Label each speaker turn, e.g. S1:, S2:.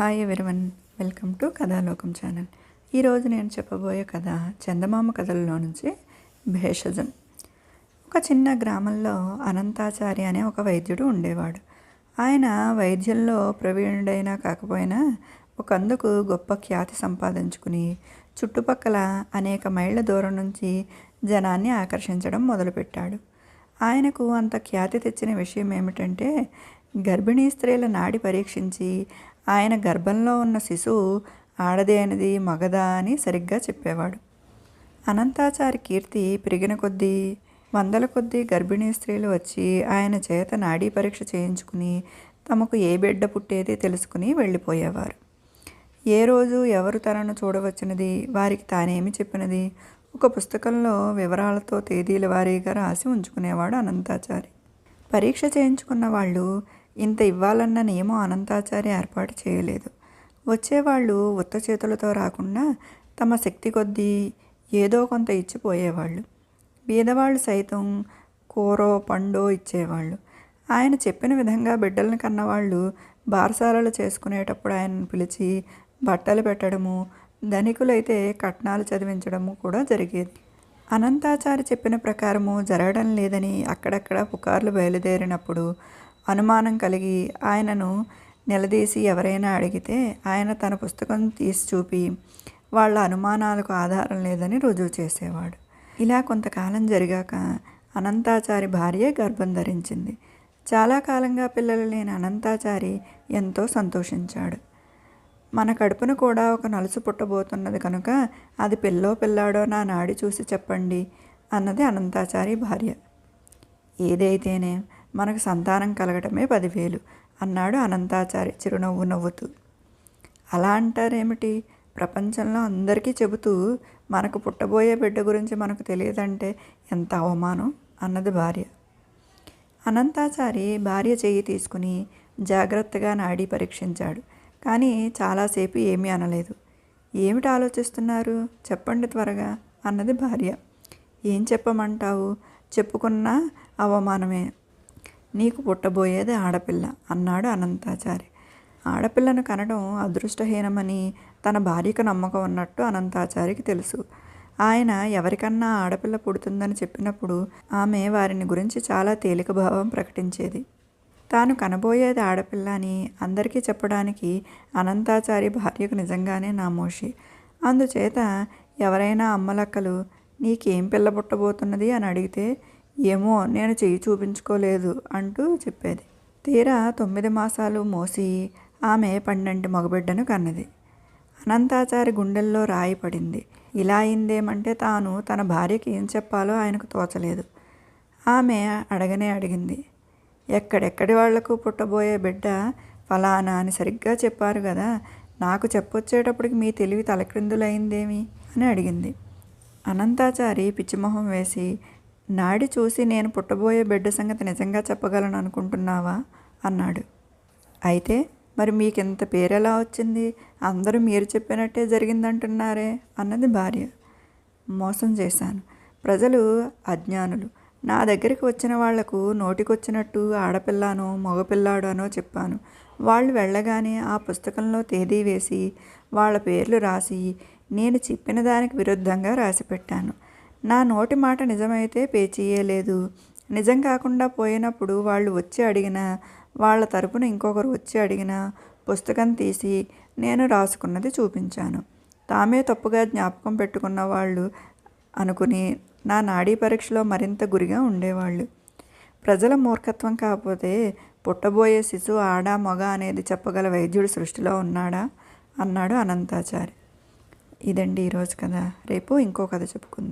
S1: Hi everyone welcome to Kathalokam channel ఈరోజు నేను చెప్పబోయే కథ చందమామ కథల్లో నుంచి భేషజం ఒక చిన్న గ్రామంలో అనంతాచారి అనే ఒక వైద్యుడు ఉండేవాడు. ఆయన వైద్యంలో ప్రవీణుడైనా కాకపోయినా ఒకందుకు గొప్ప ఖ్యాతి సంపాదించుకుని చుట్టుపక్కల అనేక మైళ్ళ దూరం నుంచి జనాన్ని ఆకర్షించడం మొదలుపెట్టాడు. ఆయనకు అంత ఖ్యాతి తెచ్చిన విషయం ఏమిటంటే గర్భిణీ స్త్రీల నాడి పరీక్షించి ఆయన గర్భంలో ఉన్న శిశువు ఆడదేనది మగదా అని సరిగ్గా చెప్పేవాడు. అనంతాచారి కీర్తి పెరిగిన కొద్దీ వందల కొద్దీ గర్భిణీ స్త్రీలు వచ్చి ఆయన చేత నాడీ పరీక్ష చేయించుకుని తమకు ఏ బిడ్డ పుట్టేది తెలుసుకుని వెళ్ళిపోయేవారు. ఏ రోజు ఎవరు తనను చూడవచ్చినది వారికి తానేమి చెప్పినది ఒక పుస్తకంలో వివరాలతో తేదీల వారీగా రాసి ఉంచుకునేవాడు అనంతాచారి. పరీక్ష చేయించుకున్న వాళ్ళు ఇంత ఇవ్వాలన్న నియమం అనంతాచారి ఏర్పాటు చేయలేదు. వచ్చేవాళ్ళు ఉత్త చేతులతో రాకుండా తమ శక్తి కొద్దీ ఏదో కొంత ఇచ్చిపోయేవాళ్ళు బీదవాళ్ళు సైతం కూరో పండో ఇచ్చేవాళ్ళు. ఆయన చెప్పిన విధంగా బిడ్డలను కన్నవాళ్ళు బారసాలలు చేసుకునేటప్పుడు ఆయనను పిలిచి బట్టలు పెట్టడము ధనికులైతే కట్నాలు చదివించడము కూడా జరిగేది. అనంతాచారి చెప్పిన ప్రకారము జరగడం లేదని అక్కడక్కడ పుకార్లు బయలుదేరినప్పుడు అనుమానం కలిగి ఆయనను నిలదీసి ఎవరైనా అడిగితే ఆయన తన పుస్తకం తీసి చూపి వాళ్ళ అనుమానాలకు ఆధారం లేదని రుజువు చేసేవాడు. ఇలా కొంతకాలం జరిగాక అనంతాచారి భార్య గర్భం ధరించింది. చాలా కాలంగా పిల్లలు లేని అనంతాచారి ఎంతో సంతోషించాడు. మన కడుపున కూడా ఒక నలుసు పుట్టబోతున్నది కనుక అది పిల్లో పిల్లాడో నా నాడి చూసి చెప్పండి అన్నది అనంతాచారి భార్య. ఏదైతేనే మనకు సంతానం కలగటమే పదివేలు అన్నాడు అనంతాచారి చిరునవ్వు నవ్వుతూ. అలా అంటారేమిటి? ప్రపంచంలో అందరికీ చెబుతూ మనకు పుట్టబోయే బిడ్డ గురించి మనకు తెలియదంటే ఎంత అవమానం? అన్నది భార్య. అనంతాచారి భార్య చేయి తీసుకుని జాగ్రత్తగా నాడి పరీక్షించాడు. కానీ చాలాసేపు ఏమీ అనలేదు. ఏమిటి ఆలోచిస్తున్నారు? చెప్పండి త్వరగా అన్నది భార్య. ఏం చెప్పమంటావు? చెప్పుకున్నా అవమానమే. నీకు పుట్టబోయేది ఆడపిల్ల అన్నాడు అనంతాచారి. ఆడపిల్లను కనడం అదృష్టహీనమని తన భార్యకు నమ్మకం ఉన్నట్టు అనంతాచారికి తెలుసు. ఆయన ఎవరికన్నా ఆడపిల్ల పుడుతుందని చెప్పినప్పుడు ఆమె వారిని గురించి చాలా తేలిక భావం ప్రకటించేది. తాను కనబోయేది ఆడపిల్ల అని అందరికీ చెప్పడానికి అనంతాచారి భార్యకు నిజంగానే నామోషి. అందుచేత ఎవరైనా అమ్మలక్కలు నీకేం పిల్ల పుట్టబోతున్నది? అని అడిగితే ఏమో నేను చెయ్యి చూపించుకోలేదు అంటూ చెప్పేది. తీరా తొమ్మిది మాసాలు మోసి ఆమె పన్నెండు మగబిడ్డను కన్నది. అనంతాచారి గుండెల్లో రాయి పడింది. ఇలా అయిందేమంటే తాను తన భార్యకి ఏం చెప్పాలో ఆయనకు తోచలేదు. ఆమె అడగనే అడిగింది. ఎక్కడెక్కడి వాళ్ళకు పుట్టబోయే బిడ్డ? ఫలానా అని సరిగ్గా చెప్పారు కదా. నాకు చెప్పొచ్చేటప్పటికి మీ తెలివి తలక్రిందులైందేమి అని అడిగింది. అనంతాచారి పిచ్చిమొహం వేసి నాడి చూసి నేను పుట్టబోయే బిడ్డ సంగతి నిజంగా చెప్పగలను అనుకుంటున్నావా? అన్నాడు. అయితే మరి మీకింత పేరు ఎలా వచ్చింది? అందరూ మీరు చెప్పినట్టే జరిగిందంటున్నారే? అన్నది భార్య. మోసం చేశాను. ప్రజలు అజ్ఞానులు. నా దగ్గరికి వచ్చిన వాళ్ళకు నోటికొచ్చినట్టు ఆడపిల్లానో మగపిల్లాడనో చెప్పాను. వాళ్ళు వెళ్ళగానే ఆ పుస్తకంలో తేదీ వేసి వాళ్ళ పేర్లు రాసి నేను చెప్పిన దానికి విరుద్ధంగా రాసి పెట్టాను నా నోటి మాట నిజమైతే పేచీయలేదు నిజం కాకుండా పోయినప్పుడు వాళ్ళు వచ్చి అడిగినా వాళ్ళ తరపున ఇంకొకరు వచ్చి అడిగినా పుస్తకం తీసి నేను రాసుకున్నది చూపించాను. తామే తప్పుగా జ్ఞాపకం పెట్టుకున్న వాళ్ళు అనుకుని నా నాడీ పరీక్షలో మరింత గురిగా ఉండేవాళ్ళు. ప్రజల మూర్ఖత్వం కాకపోతే పుట్టబోయే శిశువు ఆడ మగ అనేది చెప్పగల వైద్యుడు సృష్టిలో ఉన్నాడా? అన్నాడు అనంతాచారి. ఇదండి ఈరోజు కథ. రేపు ఇంకో కథ చెప్పుకుందాం.